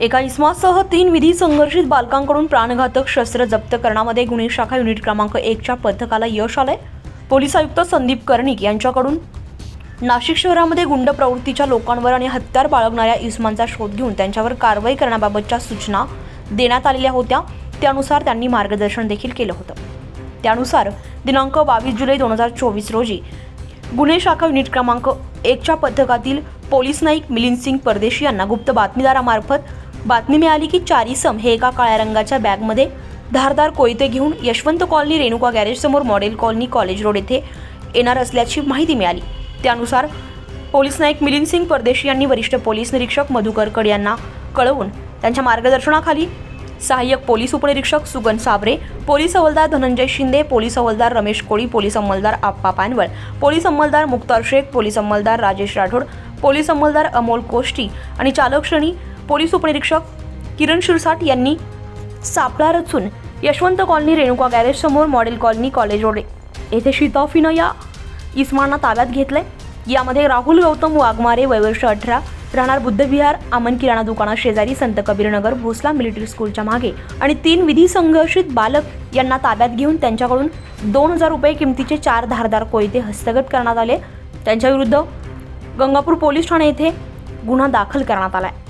एका इस्मासह तीन विधी संघर्षित बालकांकडून प्राणघातक शस्त्र जप्त करण्यामध्ये गुन्हे शाखा युनिट क्रमांक एकच्या पथकाला यश आलंय. पोलीस आयुक्त संदीप कर्णिक यांच्याकडून नाशिक शहरामध्ये गुंड प्रवृत्तीच्या लोकांवर आणि हत्यार बाळगणाऱ्या इस्मांचा शोध घेऊन त्यांच्यावर कारवाई करण्याबाबतच्या सूचना देण्यात आलेल्या होत्या. त्यानुसार त्यांनी मार्गदर्शन देखील केलं होतं. त्यानुसार दिनांक बावीस जुलै दोन हजार चोवीस रोजी गुन्हे शाखा युनिट क्रमांक एकच्या पथकातील पोलीस नाईक मिलिंद सिंग परदेशी यांना गुप्त बातमीदारामार्फत बातमी मिळाली की चार इसम हे एका काळ्या रंगाच्या बॅगमध्ये धारदार कोयते घेऊन यशवंत कॉलनी रेणुका गॅरेजसमोर मॉडेल कॉलनी कॉलेज रोड येथे येणार असल्याची माहिती मिळाली. त्यानुसार पोलीस नाईक मिलिंद सिंग परदेशी यांनी वरिष्ठ पोलीस निरीक्षक मधुकर कड यांना कळवून त्यांच्या मार्गदर्शनाखाली सहाय्यक पोलीस उपनिरीक्षक सुगन साबरे पोलीस हवालदार धनंजय शिंदे पोलीस हवालदार रमेश कोळी पोलीस अंमलदार आप्पा पानवळ पोलीस अंमलदार मुक्तार शेख पोलीस अंमलदार राजेश राठोड पोलीस अंमलदार अमोल कोष्टी आणि चालक श्रेणी पोलीस उपनिरीक्षक किरण शिरसाट यांनी सापळा रचून यशवंत कॉलनी रेणुका गॅरेज समोर मॉडेल कॉलनी कॉलेज रोड. येथे शिताफीनं या इस्मांना ताब्यात घेतलंय. यामध्ये राहुल गौतम वाघमारे वयवर्ष अठरा राहणार बुद्धविहार अमन किराणा दुकाना शेजारी संत कबीरनगर भोसला मिलिटरी स्कूलच्या मागे आणि तीन विधी संघर्षित बालक यांना ताब्यात घेऊन त्यांच्याकडून दोन हजार रुपये किमतीचे चार धारदार कोयते हस्तगत करण्यात आले. त्यांच्याविरुद्ध गंगापूर पोलीस ठाणे येथे गुन्हा दाखल करण्यात आला आहे